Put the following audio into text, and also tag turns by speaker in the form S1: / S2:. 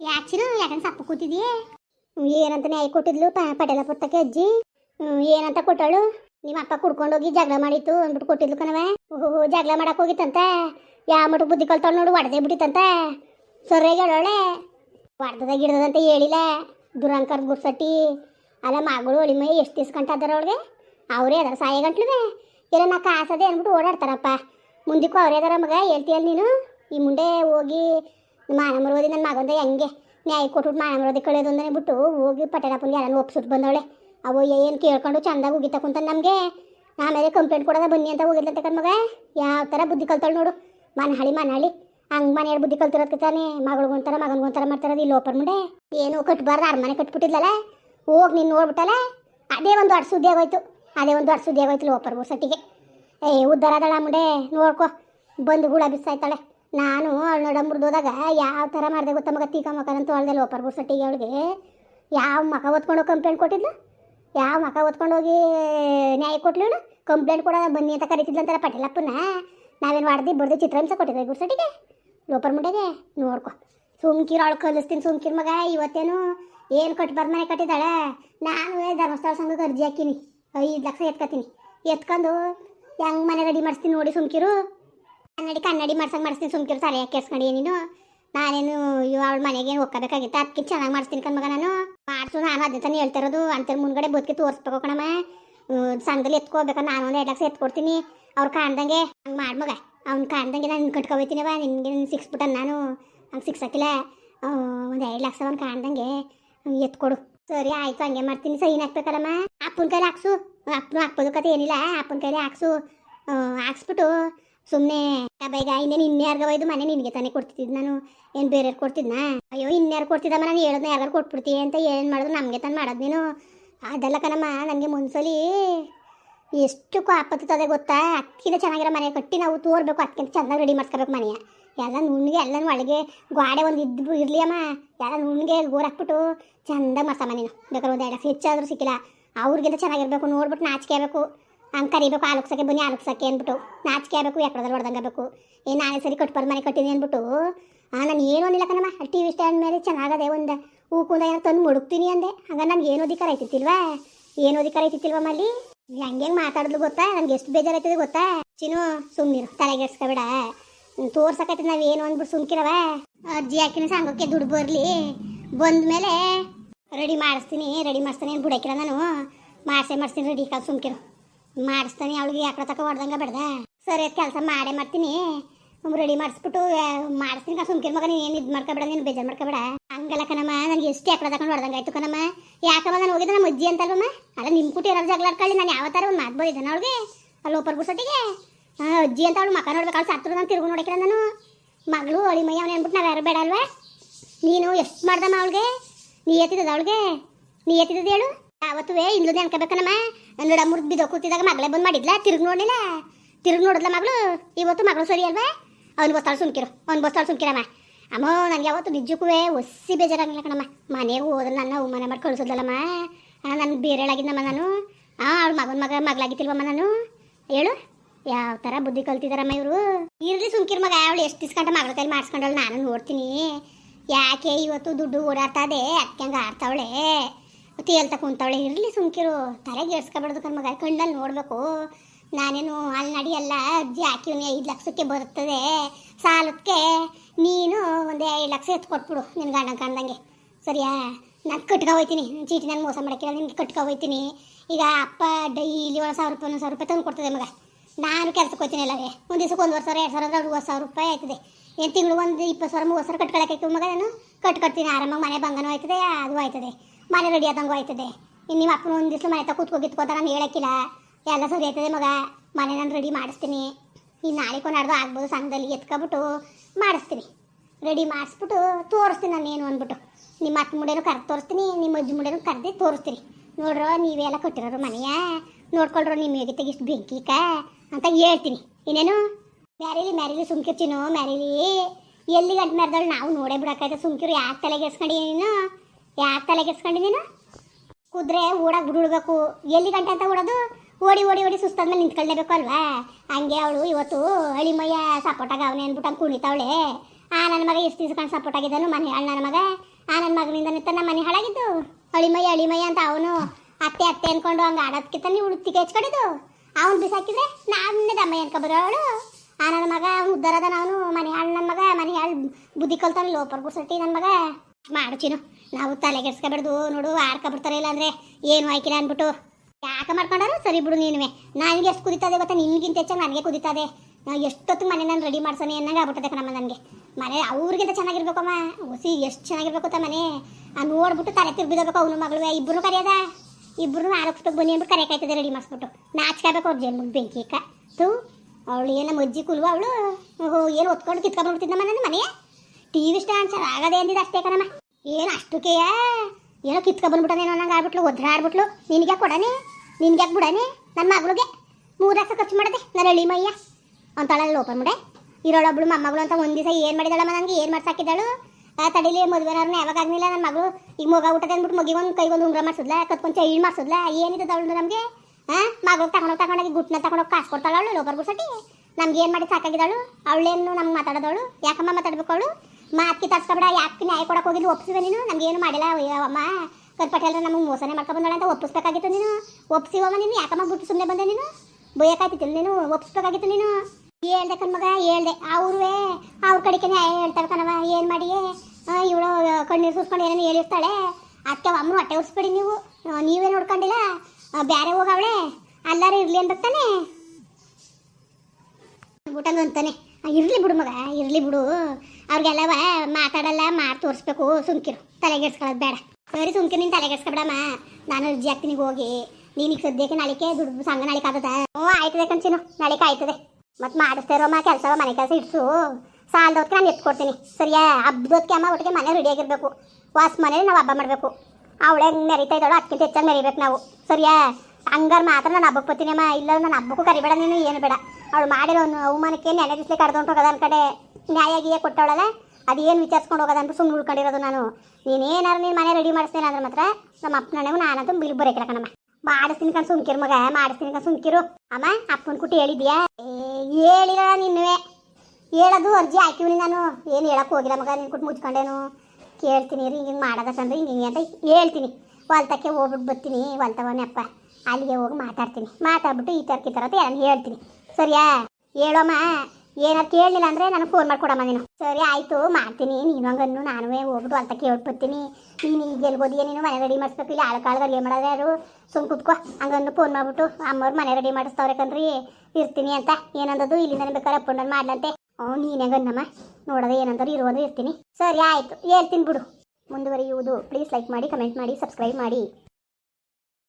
S1: ಯಾಚಿನ ಯಾಕಂದ್ರೆ ಸಪ್ಪು ಕೂತಿದೀಯೇ? ಏನಂತ ನ್ಯಾಯ ಕೊಟ್ಟಿದ್ಲು ಪಟೇಲ ಪುಸ್ತಕ ಅಜ್ಜಿ. ಏನಂತ ಕೊಟ್ಟಳು? ನಿಮ್ಮ ಅಪ್ಪ ಕುಡ್ಕೊಂಡು ಹೋಗಿ ಜಗಳ ಮಾಡಿತ್ತು ಅಂದ್ಬಿಟ್ಟು ಕೊಟ್ಟಿದ್ಲು ಕಣವ ಓಹೋ ಜಗಳ ಮಾಡಕ್ ಹೋಗಿತ್ತಂತ? ಯಾವ ಮಟ್ಟ ಬುದ್ಧಿ ಕಲ್ತಾಳ ನೋಡು ಹೊಡೆದೇ ಬಿಟ್ಟಿತ್ತಂತ? ಸೊರ್ರೆಗೆ ಹೇಳೋಳೆ. ಒಡ್ದದ ಗಿಡದಂತ ಹೇಳಿಲ್ಲ. ದುರಂಕರ್ ಗುರ್ಸಟ್ಟಿ. ಅಲ್ಲ, ಮಗಳು ಒಳಿಮೈ ಎಷ್ಟು ದಿವ್ಸಕಂಟ ಅದಾರ ಅವಳಿಗೆ? ಅವರೇ ಅದಾರ ಸಾಯ ಗಂಟ್ಲುವೆ ಇಲ್ಲ ನಾ ಕಾಸದೆ ಅಂದ್ಬಿಟ್ಟು ಓಡಾಡ್ತಾರಪ್ಪ. ಮುಂದಕ್ಕೂ ಅವರೇ ಅದಾರ ಮಗ, ಹೇಳ್ತೀಯಲ್ಲ ನೀನು? ಈ ಮುಂದೆ ಹೋಗಿ ಮಾನ ಮರೋದಿ ನನ್ನ ಮಗಂದ ಹೆಂಗೆ? ನ್ಯಾಯ ಕೊಟ್ಬಿಟ್ಟು ಮಾನ ಮರೋದಿ ಕಳೆಯೋದು ಅಂತಾನೆ ಬಿಟ್ಟು ಹೋಗಿ ಪಟೇಲಪ್ಪನಿಗೆ ಯಾರನ್ನ ಒಪ್ಸಿಟ್ಟು ಬಂದವಳೆ. ಅವು ಏನು ಕೇಳ್ಕೊಂಡು ಚಂದಾಗಿ ಉಗಿತ ಕುಂತ ನಮಗೆ? ಆಮೇಲೆ ಕಂಪ್ಲೇಂಟ್ ಕೊಡೋದ ಬನ್ನಿ ಅಂತ ಹೋಗಿದ್ಲಂತೆ ಕಣ್ ಮಗ. ಯಾವ ಥರ ಬುದ್ಧಿ ಕಲ್ತಾಳೆ ನೋಡು. ಮನಹಳಿ ಮನಹಳಿ ಹಂಗೆ ಮನೆ ಬುದ್ಧಿ ಕಲ್ತಿರೋದಕ್ಕೆ ತಾನೆ? ಮಗಳಿಗೊಂಥರ, ಮಗನಿಗೊಂಥರ ಮಾಡ್ತಾರದು ಇಲ್ಲಿ ಓಪನ್ ಮುಂಡೆ. ಏನು ಕಟ್ಬಾರ್ದು ಅರಮನೆ ಕಟ್ಬಿಟ್ಟಿದ್ಲಲ್ಲ ಹೋಗಿ ನೀನು ನೋಡ್ಬಿಟ್ಟಲ್ಲ ಅದೇ ಒಂದು ದೊಡ್ಡ ಸುದ್ದಿ ಆಗೋಯ್ತು. ಅದೇ ಒಂದು ದೊಡ್ಡ ಸುದ್ದಿ ಆಗೋಯ್ತು ಲೋಪರ್ ಸಟ್ಟಿಗೆ ಏ, ಉದ್ದಾರ ಅದಳ ಮುಂಡೆ. ನೋಡ್ಕೊ. ಬಂದು ಗುಳ ಬಿಸಾಯ್ತಾಳೆ ನಾನು ಅವಳು ನೋಡ ಮುರಿದೋದಾಗ ಯಾವ ಥರ ಮಾಡಿದೆ ಗೊತ್ತ ಮಗ? ತೀಕ ಮಕ ಅಂತ ಹೇಳ್ದೆ ಲೋಪರ್ ಬುಸಟ್ಟಿಗೆ ಅವಳಿಗೆ? ಯಾವ ಮಕ ಹೋಗಿ ಕಂಪ್ಲೇಂಟ್ ಕೊಟ್ಟಿದ್ಲು? ಯಾವ ಮಕ ಓದ್ಕೊಂಡು ಹೋಗಿ ನ್ಯಾಯ ಕೊಟ್ಲಿಲ್ಲ ಕಂಪ್ಲೇಂಟ್ ಕೂಡ ಬನ್ನಿ ಅಂತ ಕರಿತಿದ್ಲಂತಾರೆ ಪಟೇಲಪ್ಪನ ನಾವೇನು ಮಾಡ್ದು? ಬರ್ದು ಚಿತ್ರಹಿಂಸೆ ಕೊಟ್ಟಿದ್ದೆ ಗುರ್ಸಟ್ಟಿಗೆ ಲೋಪರ್ ಮುಂಡೆಗೆ ನೋಡ್ಕೊ. ಸುಮ್ಕಿರ ಅವಳು ಕಲಿಸ್ತೀನಿ ಸುಮ್ಕಿರ ಮಗ, ಇವತ್ತೇನು ಏನು ಕಟ್ಬಾರ್ದು ಮನೆ ಕಟ್ಟಿದ್ದಾಳೆ? ನಾನು ಧರ್ಮಸ್ಥಳ ಸಂಘಕ್ಕೆ ಅರ್ಜಿ ಹಾಕಿನಿ. ಐದು ಲಕ್ಷ ಎತ್ಕೊತೀನಿ. ಎತ್ಕೊಂಡು ಹೆಂಗೆ ಮನೆ ರೆಡಿ ಮಾಡಿಸ್ತೀನಿ ನೋಡಿ ಸುಮ್ಕಿರು? ಕನ್ನಡಿ ಕನ್ನಡಿ ಮಾಡ್ಸಂಗೆ ಮಾಡಿಸ್ತೀನಿ ಸುಮ್ಕಿರು ತಲೆ ಕೇಸ್ಕೊಂಡು ನೀನು ನಾನೇನು ಅವಳ ಮನೆಗೆ ಹೋಗ್ಕೋಬೇಕಾಗಿತ್ತು? ಅದಕ್ಕೆ ಚೆನ್ನಾಗಿ ಮಾಡಿಸ್ತೀನಿ ಕಣ್ಮಗ ನಾನು. ಮಾಡಿಸು ನಾನು ಅದೇ ತಾನೇ ಹೇಳ್ತಿರೋದು ಅಂತ ಮುಂದ್ಗಡೆ ಬದುಕಿ ತೋರಿಸ್ಬೇಕು ಕಣಮ್ಮ. ಹ್ಮ್, ಸಂಘದಲ್ಲಿ ಎತ್ಕೋಬೇಕು ನಾನು ಒಂದು ಎರಡು ಲಕ್ಷ ಎತ್ಕೊಡ್ತೀನಿ. ಅವ್ರು ಕಾಣ್ದಂಗೆ ಹಂಗೆ ಮಾಡ ಮಗ. ಅವ್ನು ಕಾಣ್ದಂಗೆ ನಾನು ಕಟ್ಕೊಬೋಯ್ತೀನವ ನಿನಗೆ ಸಿಕ್ಸ್ಬಿಟ್ಟ ನಾನು. ಹಂಗೆ ಸಿಕ್ಸಕ್ಕಿಲ್ಲ ಒಂದು ಎರಡು ಲಕ್ಷ ಅವ್ನು ಕಾಣ್ದಂಗೆ ಎತ್ಕೊಡು. ಸರಿ ಆಯ್ತು ಹಂಗೆ ಮಾಡ್ತೀನಿ. ಸೈನ್ ಹಾಕ್ಬೇಕಲ್ಲಮ್ಮ. ಅಪ್ಪನ ಕೈಲಿ ಹಾಕ್ಸು. ಅಪ್ಪನೂ ಹಾಕ್ಬೋದು ಕತೆ ಏನಿಲ್ಲ. ಅಪ್ಪನ ಕೈಲಿ ಹಾಕ್ಸು. ಹಾಕ್ಸ್ಬಿಟ್ಟು ಸುಮ್ಮನೆ ಬೈಗ, ಇನ್ನೇನು ಇನ್ಯಾರ್ಗ ಒಯ್ದು ಮನೆ ನಿನಗೆ ತಾನೇ ಕೊಡ್ತಿದ್ದು ನಾನು? ಏನು ಬೇರೆಯವ್ರು ಕೊಡ್ತಿದ್ನ? ಅಯ್ಯೋ, ಇನ್ಯಾರು ಕೊಡ್ತಿದ್ದಮ್ಮ ನಾನು ಹೇಳೋದನ್ನ ಯಾರು ಕೊಟ್ಬಿಡ್ತೀಯ ಅಂತ ಏನು ಮಾಡೋದು ನಮಗೆ ತಾನು ಮಾಡೋದು ನೀನು? ಅದೆಲ್ಲ ಕಣಮ್ಮ ನನಗೆ ಮುನ್ಸಲಿ ಎಷ್ಟು ಕಾಪತ್ತದೆ ಗೊತ್ತಾ? ಅಕ್ಕಿನ ಚೆನ್ನಾಗಿರೋ ಮನೆ ಕಟ್ಟಿ ನಾವು ತೋರ್ಬೇಕು ಅದಕ್ಕಿಂತ ಚೆನ್ನಾಗಿ ರೆಡಿ ಮಾಡ್ಸ್ಕೊಬೇಕು ಮನೆಯ. ಎಲ್ಲ ನುಣ್ಣಿಗೆ ಎಲ್ಲ ಒಳಗೆ ಗ್ವಾಡೆ ಒಂದು ಇದ್ದು ಇರಲಿ ಅಮ್ಮ ಎಲ್ಲ ನುಣ್ಣಿಗೆ ಗೋರ್ ಹಾಕ್ಬಿಟ್ಟು ಚಂದ ಮಾಡ್ಸಮ್ಮ ನೀನು. ಬೇಕಾದ್ರೆ ಒಂದು ಎರಡು ಹೆಚ್ಚಾದರೂ ಸಿಕ್ಕಿಲ್ಲ. ಅವ್ರಿಗಿಂತ ಚೆನ್ನಾಗಿರ್ಬೇಕು, ನೋಡ್ಬಿಟ್ಟು ನಾಚಿಕೆ ಆಗಬೇಕು. ಹಂಗೆ ಕರಿಬೇಕು ಆಲುಕ್ಸಕ್ಕೆ ಬನ್ನಿ ಆಲುಕ್ಸಕ್ಕೆ ಅಂದ್ಬಿಟ್ಟು ನಾಚಿಕೆ ಆಗಬೇಕು ಎಕ್ಕಡದಲ್ಲಿ ಹೊಡೆದಂಗಬೇಕು ಏ ನಾನೇ ಸರಿ ಕಟ್ಬಾರ್ದು ಮನೆ ಕಟ್ಟಿದೆ ಅಂದ್ಬಿಟ್ಟು ಹಾಂ ನಾನು ಏನೂ ಅನ್ನಿಲ್ಲ ಕಣಮ್ಮ. ಟಿ ವಿ ಸ್ಟ್ಯಾಂಡ್ ಮೇಲೆ ಚೆನ್ನಾಗದೆ ಒಂದು ಹೂಕುಂದ ಏನೋ ತಂದು ಮುಡುಕ್ತೀನಿ ಅಂದೆ. ಹಂಗ ನನಗೆ ಏನು ಅಧಿಕಾರ ಐತಿತ್ತಿಲ್ವಾ? ಏನು ಅಧಿಕಾರ ಐತಿತ್ತಿಲ್ವಾ ಮಲ್ಲಿ? ಹೆಂಗೆ ಹೆಂಗೆ ಮಾತಾಡಿದ್ಲು ಗೊತ್ತಾ? ನನಗೆ ಎಷ್ಟು ಬೇಜಾರಾಯ್ತದೆ ಗೊತ್ತಾ? ಚಿನ್ನು ಸುಮ್ಮನಿರು ತಲೆಗೆಡ್ಸ್ಕೊಬೇಡ ತೋರ್ಸಕತ್ತೆ ನಾವು ಏನು ಅಂದ್ಬಿಟ್ಟು ಸುಮ್ಕಿರವ. ಅರ್ಜಿ ಹಾಕಿನ ಸಂಘಕ್ಕೆ ದುಡ್ಡು ಬರಲಿ. ಬಂದ ಮೇಲೆ ರೆಡಿ ಮಾಡಿಸ್ತೀನಿ ರೆಡಿ ಮಾಡಿಸ್ತೀನಿ ಏನು ಬಿಡಕ್ಕಿಲ್ಲ ನಾನು. ಮಾಡಿಸೇ ಮಾಡಿಸ್ತೀನಿ ರೆಡಿ ಕಾಲು ಸುಮ್ಕಿರು. ಮಾಡಿಸ್ತಾನೆ ಅವಳಿಗೆ ಯಾಕಡೆ ತಕ ಹೊಡ್ದಂಗೆ ಬೇಡ್ದ? ಸರಿ ಕೆಲಸ ಮಾಡೇ ಮಾಡ್ತೀನಿ. ರೆಡಿ ಮಾಡಿಸ್ಬಿಟ್ಟು ಮಾಡಿಸ್ತೀನಿ ಸುಮ್ಕಿರ್ ಮಗ ನೀನು ಇದು ಮಾಡ್ಕೊಬೇಡ ನೀನು ಬೇಜಾರು ಮಾಡ್ಕೊಬೇಡ. ಹಂಗಲ್ಲ ಕಣಮ್ಮ ನನಗೆ ಎಷ್ಟು ಯಾಕಡೆ ತಕೊಂಡು ಹೊಡ್ದಂಗೆ ಆಯ್ತು ಕಣಮ್ಮ. ಯಾಕಮ್ಮ, ನಾನು ಹೋಗಿದ್ದೆ ನಮ್ಮ ಅಜ್ಜಿ ಅಂತಲ್ವಮ್ಮ? ಅಲ್ಲ ನಿಮ್ಮ ಕುಟಿ ಯಾರು ಜಗಳ ಆಡ್ಕೊಳ್ಳಿ, ನಾನು ಯಾವ ಥರ ಒಂದು ಮಾತು ಅವಳಿಗೆ? ಅಲ್ಲಿ ಒಬ್ಬರು ಅಜ್ಜಿ ಅಂತ ಅವಳು ಮಕ ನೋಡ್ಬೇಕು, ಅವ್ಳು ಸತ್ರು ನಾನು ತಿರುಗು ನೋಡಕ್ಕಿಲ್ಲ ನಾನು. ಮಗಳು ಅಳಿ ಮೈ ಅವನು ಅಂದ್ಬಿಟ್ಟು ನಾವು ಬೇಡ ಅಲ್ವಾ? ನೀನು ಎಷ್ಟು ಮಾಡ್ದಮ್ಮ ಅವಳಿಗೆ? ನೀ ಎತ್ತಿದ್ದದ ಅವಳಿಗೆ? ನೀ ಎತ್ತಿದ್ದದ ಹೇಳು? ಯಾವತ್ತೂ ಇಂದ್ಲು ನೆನ್ಕೋಬೇಕನಮ್ಮ ನೋಡ ಮುರ್ದ್ ಬಿದ್ದ ಕೂತಿದಾಗ ಮಗಳೇ ಬಂದು ಮಾಡಿದ್ಲ, ತಿರುಗಿ ನೋಡಿಲ್ಲ ತಿರುಗಿ ನೋಡಿದ್ಲ ಮಗಳು? ಇವತ್ತು ಮಗಳು ಸರಿ ಅಲ್ವಾ? ಅವ್ನು ಬಸ್ತಾಳು ಸುಮ್ಕಿರು, ಅವ್ನು ಬಸ್ತಾಳು ಸುಮ್ಕಿರಮ್ಮ. ಅಮ್ಮ ನನಗೆ ಯಾವತ್ತು ನಿಜಕ್ಕೂ ಒಸಿ ಬೇಜಾರಾಗಲಿಲ್ಲ ಕಣಮ್ಮ. ಮನೆಗೆ ಹೋದ್ರೆ ನನ್ನ ಮನೆ ಮಾಡಿ ಕಳಿಸೋದಲ್ಲಮ್ಮ ನಾನು ಬೇರೆ ಹೇಳಾಗಿದ್ದಮ್ಮ ನಾನು. ಹಾಂ ಅವಳು ಮಗನ ಮಗ ಮಗಳಾಗಿತ್ತಿಲ್ವಮ್ಮ ನಾನು? ಹೇಳು, ಯಾವ ಥರ ಬುದ್ಧಿ ಕಲ್ತಿದಾರಮ್ಮ ಇವರು? ಇರಲಿ ಸುಮ್ಕಿರ್ ಮಗ, ಅವಳು ಎಷ್ಟು ದಿಸ್ಕಂಟ ಮಗಳ ಕೈಲಿ ಮಾಡಿಸ್ಕೊಂಡಳು ನಾನು ನೋಡ್ತೀನಿ. ಯಾಕೆ ಇವತ್ತು ದುಡ್ಡು ಓಡಾಡ್ತಾ ಅದೇ ಹಂಗೆ ಆಡ್ತಾವಳೆ. ತೇಲ್ತ ಕುಂತಾವಳೆ, ಇರಲಿ ಸುಮ್ಕಿರು, ತಲೆಗೆ ಎಡ್ಸ್ಕೊಬಾರ್ದು ಮಗ, ಕಣ್ಣಲ್ಲಿ ನೋಡಬೇಕು. ನಾನೇನು ಅಲ್ಲಿ ನಡಿಯಲ್ಲ ಅಜ್ಜಿ ಹಾಕಿವ್ನಿ ಐದು ಲಕ್ಷಕ್ಕೆ ಬರುತ್ತದೆ ಸಾಲಕ್ಕೆ ನೀನು ಒಂದು ಎರಡು ಲಕ್ಷ ಎತ್ತು ಕೊಟ್ಬಿಡು ನಿನ್ನ ಗಂಡ ಕಂಡಂಗೆ. ಸರಿಯಾ? ನಾನು ಕಟ್ಕೊ ಹೋಯ್ತೀನಿ ಚೀಟಿ ನಾನು ಮೋಸ ಮಾಡೋಕ್ಕಿಲ್ಲ, ನಿನ್ಗೆ ಕಟ್ಕೊ ಹೋಯ್ತೀನಿ ಈಗ ಅಪ್ಪ ಡೈಲಿ ಒಂದು ಸಾವಿರ ರೂಪಾಯಿ, ಒಂದು ಸಾವಿರ ರೂಪಾಯಿ ತಂದು ಕೊಡ್ತದೆ ಮಗ. ನಾನು ಕೆಲ್ಸಕ್ಕೆ ಹೋಗ್ತೀನಿ ಅಲ್ಲವೇ ಒಂದು ದಿವಸಕ್ಕೆ ಒಂದು ಸಾವಿರ, ಎರಡು ಸಾವಿರ ಅರವತ್ತು ಸಾವಿರ ರೂಪಾಯಿ ಆಯ್ತದೆ. ಏನು ತಿಂಗಳು ಒಂದು ಇಪ್ಪತ್ತು ಸಾವಿರ, ಮೂವತ್ತು ಸಾವಿರ ಕಟ್ಕೊಳಕ್ಕೆ ಮಗ ನಾನು? ಕಟ್ಕೊಡ್ತೀನಿ, ಆರಾಮಾಗಿ ಮನೆ ಬಂಗನೂ ಆಯ್ತದೆ, ಅದು ಆಯ್ತದೆ. ಮನೆ ರೆಡಿ ಆದಂಗೂ ಆಯ್ತದೆ. ಇನ್ನು ನಿಮ್ಮ ಅಪ್ಪನ ಒಂದು ದಿವಸ ಮನೆ ತಗ ಕೂತ್ಕೋಗಿತ್ಕೋತಾರ ನಾನು ಹೇಳಕ್ಕಿಲ್ಲ. ಎಲ್ಲ ಸರಿ ಆಯ್ತದೆ ಮಗ. ಮನೆ ನಾನು ರೆಡಿ ಮಾಡಿಸ್ತೀನಿ. ಇನ್ನು ನಾಳೆ ನಾಡ್ದು ಆಗ್ಬೋದು ಸಂಘದಲ್ಲಿ ಎತ್ಕೊಬಿಟ್ಟು ಮಾಡಿಸ್ತೀನಿ. ರೆಡಿ ಮಾಡಿಸ್ಬಿಟ್ಟು ತೋರಿಸ್ತೀನಿ ನಾನು ಏನು ಅಂದ್ಬಿಟ್ಟು. ನಿಮ್ಮ ಅತ್ತ ಮುಂಡೆನೂ ಕರೆದು ತೋರಿಸ್ತೀನಿ, ನಿಮ್ಮ ಅಜ್ಜಿ ಮುಂಡೆನೂ ಕರೆದು ತೋರಿಸ್ತೀನಿ. ನೋಡ್ರೋ ನೀವೆಲ್ಲ ಕೊಟ್ಟಿರೋರು ಮನೆಯ? ನೋಡ್ಕೊಳ್ರೋ ನಿಮ್ಮ ಹೇಗಿತ್ತಾಗ ಇಷ್ಟು ಬೆಂಕಿಕ ಅಂತ ಹೇಳ್ತೀನಿ. ಇನ್ನೇನು? ಮ್ಯಾರಿಲಿ ಮ್ಯಾರಿಲಿ ಸುಮ್ಕಿರ್ತೀನೋ ಮ್ಯಾರಿಲಿ? ಎಲ್ಲಿ ಗಂಟು ಮ್ಯಾರ್ದಳು ನಾವು ನೋಡೇ ಬಿಡೋಕ್ಕಾಯ್ತು ಸುಮ್ಕಿರು ಯಾಕೆ ತಲೆಗೆಸ್ಕೊಂಡು ನೀನು? ಯಾಕೆ ತಲೆಗೆಡ್ಸ್ಕೊಂಡಿ ನೀನು ಕುದುರೆ ಓಡಾಕ್ ಬಿಡ್ಬೇಕು ಎಲ್ಲಿ ಗಂಟೆ ಅಂತ ಓಡೋದು ಓಡಿ ಓಡಿ ಓಡಿ ಸುಸ್ತಾದ್ಮೇಲೆ ನಿಂತ್ಕೊಳ್ಳೇಬೇಕು ಅಲ್ವಾ? ಹಂಗೆ ಅವಳು ಇವತ್ತು ಅಳಿಮಯ್ಯ ಸಪೋರ್ಟಾಗ ಅವನೇ ಅಂದ್ಬಿಟ್ಟು ಹಂಗೆ ಕುಣಿತಾವಳೆ. ಆ ನನ್ನ ಮಗ ಎಷ್ಟು ದಿವಸ ಕಂಡು ಸಪೋರ್ಟ್ ಆಗಿದ್ದಾನು ಮನೆ ಅಣ್ಣ ನನ್ನ ಮಗ. ಆ ನನ್ನ ಮಗನಿಂದ ನಮ್ಮ ಮನೆ ಹಾಳಾಗಿದ್ದು. ಅಳಿಮಯ್ಯ ಅಳಿಮಯ್ಯ ಅಂತ ಅವನು ಅತ್ತೆ ಅತ್ತೆ ಅನ್ಕೊಂಡು ಹಂಗೆ ಆಡೋದಕ್ಕಿಂತ ನೀವು ಉಡುತ್ತಿಗೆ ಹೆಚ್ಕೊಂಡಿದ್ದು. ಅವ್ನು ಬಿಸಾಕಿದ್ರೆ ನಾನೇ ದಮ್ಮ ಅನ್ಕೊಬರೋ ಅವಳು ಆ ನನ್ನ ಮಗ ಉದ್ದಾರದ ಅವನು ಮನೆ ಹಾಳು ನನ್ನ ಮಗ, ಮನೆ ಹಾಳು ಬುದ್ಧಿ ಕಲ್ತಾನೆ ಲೋಪರ್ ಗುಡ್ಸಟ್ಟಿ ನನ್ನ ಮಗ. ಮಾಡು ನಾವು ನಾವು ತಲೆಗೆಡ್ಸ್ಕೊಬಾರ್ದು ನೋಡು ಆಡ್ಕೊಬಿಡ್ತಾರೆ ಇಲ್ಲ ಅಂದ್ರೆ ಏನು ಆಯ್ಕಿಲ್ಲ ಅಂದ್ಬಿಟ್ಟು. ಯಾಕೆ ಮಾಡ್ಕೊಂಡಾರು? ಸರಿ ಬಿಡು ನೀನುವೆ. ನನಗೆ ಎಷ್ಟು ಕುದಿತದೆ ಗೊತ್ತಾ? ನಿನ್ಗಿಂತ ಹೆಚ್ಚಾಗಿ ನನಗೆ ಕುದಿತದೆ ಎಷ್ಟೊತ್ತು ಮನೆ ನಾನು ರೆಡಿ ಮಾಡ್ಸೋಣ ಅನ್ನಂಗೆ ಆಗ್ಬಿಟ್ಟದೆ ಕಣಮ್ಮ ನನಗೆ. ಮನೆ ಅವ್ರಿಗಿಂತ ಚೆನ್ನಾಗಿರ್ಬೇಕಮ್ಮ ಹುಸಿ ಎಷ್ಟು ಚೆನ್ನಾಗಿರ್ಬೇಕು ಮನೆ? ಆ ನೋಡ್ಬಿಟ್ಟು ತಲೆ ತಿರ್ಬಿದಬೇಕು ಅವನು ಮಗಳು. ಇಬ್ಬರು ಕರೆಯದ? ಇಬ್ಬರು ಆರೋಗ್ಸ್ಬೇಕು ಬನ್ನಿ ಅಂದ್ಬಿಟ್ಟು ಕರೆಯಕಾಯ್ತದೆ ರೆಡಿ ಮಾಡಿಸ್ಬಿಟ್ಟು. ನಾಚ್ಕೋಬೇಕು ಅವ್ರ ಜನ್ಮಕ್ಕೆ ಬೆಂಕಿ ಅಕ್ಕ ತು ಅವಳು ಏನೋ ಮಜ್ಜಿ ಕುಲ್ವ ಅವಳು? ಏನು ಒತ್ಕೊಂಡು ಕಿತ್ಕೊಂಡ್ಬಿಡ್ತಿದ್ದಮ್ಮ ನನ್ನ ಮನೆಯ ಟಿ ವಿ ಸ್ಟ್ಯಾಂಡ್ ಆಗದೆ ಅಂದಿದ್ದು ಅಷ್ಟೇ ಕಣಮ್ಮ. ಏನು ಅಷ್ಟಕ್ಕೆಯ ಏನೋ ಕಿತ್ಕೊಂಡ್ಬಂದ್ಬಿಟ್ಟನೇನೋ ನಂಗೆ ಆಗ್ಬಿಟ್ಲು, ಒದ್ರಾಡ್ಬಿಟ್ಲು. ನಿನಗೆ ಕೊಡನೆ? ನಿನ್ಗೆ ಯಾಕೆ ಬಿಡನೆ? ನನ್ನ ಮಗಳಿಗೆ? ಮೂರು ಲಕ್ಷ ಖರ್ಚು ಮಾಡದೆ ನನ್ನ ಹಳ್ಳಿ ಮಯ್ಯ ಅಂತಾಳಲ್ಲಿ ಓಪನ್ ಮಾಡಿ. ಇರೋಳೊಬ್ಳು ಮೊಮ್ಮಗಳು ಅಂತ ಒಂದು ದಿವಸ ಏನು ಮಾಡಿದಾಳಮ್ಮ ನನಗೆ ಏನು ಮಾಡ್ಸಾಕಿದ್ದಾಳು? ಆ ತಡೀಲಿ ಮದುವೆನವ್ರನ್ನ ಯಾವಾಗ ಆಗಲಿಲ್ಲ ನನ್ನ ಮಗಳು? ಈಗ ಮಗ ಊಟದ ಅಂದ್ಬಿಟ್ಟು ಮಗಿಗೊಂದು ಕೈಗೊಂದು ಉಂಗ್ರ ಮಾಡಿಸಿದ್ಲ? ಕತ್ಕೊಂಡು ಚೈಲ್ಡ್ ಮಾಡಿಸಿದ್ಲ? ಏನಿದೆ ಅವಳು ನಮಗೆ? ಹಾಂ ಮಗಳು ತಗೊಂಡೋಗಿ ತಗೊಂಡೋಗಿ ಗುಟ್ನ ತಗೊಂಡೋಗಿ ಕಾಸು ಕೊಡ್ತಾಳು ಅವಳು ಲೋಪರ್ ಗುಡ್ಸಟಿ ನಮ್ಗೆ ಏನು ಮಾಡಿ ಸಾಕಾಗಿದ್ದಾಳು? ಅವಳೇನು ನಮ್ಗೆ ಮಾತಾಡೋದವಳು? ಯಾಕಮ್ಮ ಮಾತಾಡ್ಬೇಕು ಅವಳು? ಮಾತ್ಕಿ ತರ್ಸ್ಕೊಬೇಡ ಯಾಕೆ ನ್ಯಾಯ ಕೊಡಕ್ಕೆ ಹೋಗಿದ್ದು ಒಪ್ಸಿದೆ ನೀನು? ನಮ್ಗೆ ಏನು ಮಾಡಿಲ್ಲ ಅಮ್ಮ. ಕರ್ಪಟೆಲ್ಲ ನಮಗೆ ಮೋಸನೆ ಬಂದಾಳೆ ಅಂತ ಒಪ್ಪಿಸ್ಬೇಕಾಗಿತ್ತು ನೀನು. ಒಪ್ಸಿವಮ್ಮ ನೀನು, ಯಾಕಮ್ಮ ಬಿಟ್ಟು ಸುಮ್ಮನೆ ಬಂದೆ ನೀನು? ಬೈಯಕಾಯ್ತಿತ್ತು ನೀನು, ಒಪ್ಸ್ಬೇಕಾಗಿತ್ತು ನೀನು? ಹೇಳ್ದೆ ಕಣ್ಮಗ ಹೇಳ್ದೆ. ಅವ್ರುವೆ, ಅವ್ರ ಕಡೆಗೆ ನ್ಯಾಯ ಹೇಳ್ತಾರೆ ಕಣವ ಏನು ಮಾಡಿ ಇವಳು ಕಣ್ಣೀರು ಸುಸ್ಕೊಂಡು ಏನೇನು ಹೇಳಿರ್ತಾಳೆ. ಅದಕ್ಕೆ ಅಮ್ಮನ ಹೊಟ್ಟೆ ಉರ್ಸ್ಬೇಡಿ ನೀವು. ನೀವೇ ನೋಡ್ಕೊಂಡಿಲ್ಲ? ಬೇರೆ ಹೋಗವಳೆ? ಅಲ್ಲಾರು ಇರಲಿ ಅಂತಾನೆ ಊಟಂದು ಅಂತಾನೆ. ಇರಲಿ ಬಿಡು ಮಗ, ಇರಲಿ ಬಿಡು. ಅವ್ರಿಗೆಲ್ಲವ ಮಾತಾಡಲ್ಲ, ಮಾಡಿ ತೋರಿಸ್ಬೇಕು. ಸುಮ್ಕಿರು. ತಲೆಗೆಡ್ಸ್ಕೊಳ್ಳೋದು ಬೇಡ. ಸರಿ ಸುಮ್ಕಿ ನೀನು ತಲೆಗೆಡ್ಸ್ಕೊಬೇಡಮ್ಮ. ನಾನು ಅರ್ಜಿ ಹಾಕ್ತೀನಿ ಹೋಗಿ. ನೀನಿಗೆ ಸದ್ಯಕ್ಕೆ ನಾಳಿಕೆ ದುಡ್ಡು ಸಂಘ ನಾಳಿಕೆ ಆಗದ ಹ್ಞೂ, ಆಯ್ತದೆ ಕಣ್ಸಿನು ನಾಳಿಕೆ ಆಯ್ತದೆ. ಮತ್ತೆ ಮಾಡಿಸ್ತಾ ಇರೋಮ್ಮ ಕೆಲಸ ಮನೆ ಕೆಲಸ ಇಡ್ಸು. ಸಾಲದೊತ್ತಿಗೆ ನಾನು ಎತ್ಕೊಡ್ತೀನಿ. ಸರಿಯಾ? ಹಬ್ಬದೊತ್ತಿಗೆ ಅಮ್ಮ ಒಟ್ಟಿಗೆ ಮನೆ ರೆಡಿಯಾಗಿರ್ಬೇಕು. ವಾಸ್ ಮನೇಲಿ ನಾವು ಹಬ್ಬ ಮಾಡಬೇಕು. ಅವಳೆ ಮೆರಿತಾ ಇದ್ದಾಳು ಅದಕ್ಕಿಂತ ಹೆಚ್ಚಾಗಿ ಮೆರಿಬೇಕು ನಾವು. ಸರಿಯಾ? ಹಂಗಾರೆ ಮಾತ್ರ ನಾನು ಹಬ್ಬಕ್ಕೆ ಬರ್ತೀನಿ ಅಮ್ಮ. ಇಲ್ಲ ನಾನು ಹಬ್ಬಕ್ಕೂ ಕರಿಬೇಡ ನೀನು, ಏನು ಬೇಡ. ಅವಳು ಮಾಡಿರೋ ಅವಮಾನಕ್ಕೆ ನೆನೆ ದಿಸ್ಲೆ ಕಡ್ದೊಂಟು ಹೋಗೋದ ನನ್ನ ಕಡೆ ನ್ಯಾಯ ಕೊಟ್ಟವಳಲ್ಲ ಅದೇನು ವಿಚಾರಿಸ್ಕೊಂಡು ಅಂತ ಸುಮ್ಮನೆ ಉಳ್ಕೊಂಡಿರೋದು ನಾನು. ನೀನೇನಾರು ನೀನು ಮನೆ ರೆಡಿ ಮಾಡಿಸ್ತೀನಿ ಅಂದ್ರೆ ಮಾತ್ರ ನಮ್ಮ ಅಪ್ಪನಣ್ಣಗೂ ನಾನಂತೂ ಬಿಲ್ ಬರೋಕಿಲ್ಲ ಕಣಮ್ಮ. ಮಾಡಿಸ್ತೀನಿ ಕಣ್ ಸುಮ್ಕಿರು ಮಗ, ಮಾಡಿಸ್ತೀನಿ ಕಣ್ ಸುಮ್ಕಿರು. ಅಮ್ಮ, ಅಪ್ಪನ ಕುಟ್ಟಿ ಹೇಳಿದ್ಯಾ? ಏ ನಿನ್ನವೇ. ಹೇಳೋದು ಅರ್ಜಿ ಹಾಕಿವ್ನಿ ನಾನು. ಏನು ಹೇಳಕ್ಕೆ ಹೋಗಿಲ್ಲ ಮಗ, ನೀನು ಕುಟ್ಟು ಮುಚ್ಕೊಂಡೇನು? ಕೇಳ್ತೀನಿ ರೀ, ಹಿಂಗೆ ಮಾಡೋದಕ್ಕಂದ್ರೆ ಹಿಂಗೆ ಹಿಂಗೆ ಅಂತ ಹೇಳ್ತೀನಿ. ಹೊಲ್ತಕ್ಕೆ ಹೋಗ್ಬಿಟ್ಟು ಬರ್ತೀನಿ, ಹೊಲ್ತವನೇ ಅಪ್ಪ. ಅಲ್ಲಿಗೆ ಹೋಗಿ ಮಾತಾಡ್ತೀನಿ. ಮಾತಾಡ್ಬಿಟ್ಟು ಈ ಥರಕ್ಕೆ ಈ ಥರ ಅಂತ ನಾನು ಹೇಳ್ತೀನಿ. ಸರಿಯಾ? ಹೇಳೋಮ್ಮ. ಏನಾರು ಕೇಳಲಿಲ್ಲ ಅಂದರೆ ನನಗೆ ಫೋನ್ ಮಾಡ್ಕೊಡಮ್ಮ ನೀನು. ಸರಿ, ಆಯಿತು, ಮಾಡ್ತೀನಿ. ನೀನು ಹಂಗನ್ನು ನಾನುವೇ ಹೋಗ್ಬಿಟ್ಟು ಅಂತ ಕೇಳ್ಬಿಡ್ತೀನಿ ನೀನು ಈಗ ಎಲ್ಗೋದಿಯ ನೀನು ಮನೆ ರೆಡಿ ಮಾಡಿಸ್ಬೇಕು ಇಲ್ಲ ಆಳು ಕಾಳು ಏನು ಮಾಡೋದು ಯಾರು ಸುಮ್ ಕುತ್ಕೋ. ಹಂಗನ್ನು ಫೋನ್ ಮಾಡ್ಬಿಟ್ಟು ಅಮ್ಮವ್ರು ಮನೆ ರೆಡಿ ಮಾಡಿಸ್ತವ್ರೆ ಇರ್ತೀನಿ ಅಂತ. ಏನಂದದು ಇಲ್ಲಿಂದ ಬೇಕಾದ್ರೆ ಅಪ್ ಡೌನ್ ಮಾಡ್ಲಂತೆ. ಹ್ಞೂ ನೀನು ಹೆಂಗನ್ನಮ್ಮ? ನೋಡೋದು ಏನಂತಾರೆ ಇರುವಂದ್ರೆ ಇರ್ತೀನಿ. ಸರಿ, ಆಯಿತು. ಹೇಳ್ತೀನಿ ಬಿಡು. ಮುಂದುವರಿಯುವುದು. ಪ್ಲೀಸ್ ಲೈಕ್ ಮಾಡಿ ಕಮೆಂಟ್ ಮಾಡಿ ಸಬ್ಸ್ಕ್ರೈಬ್ ಮಾಡಿ.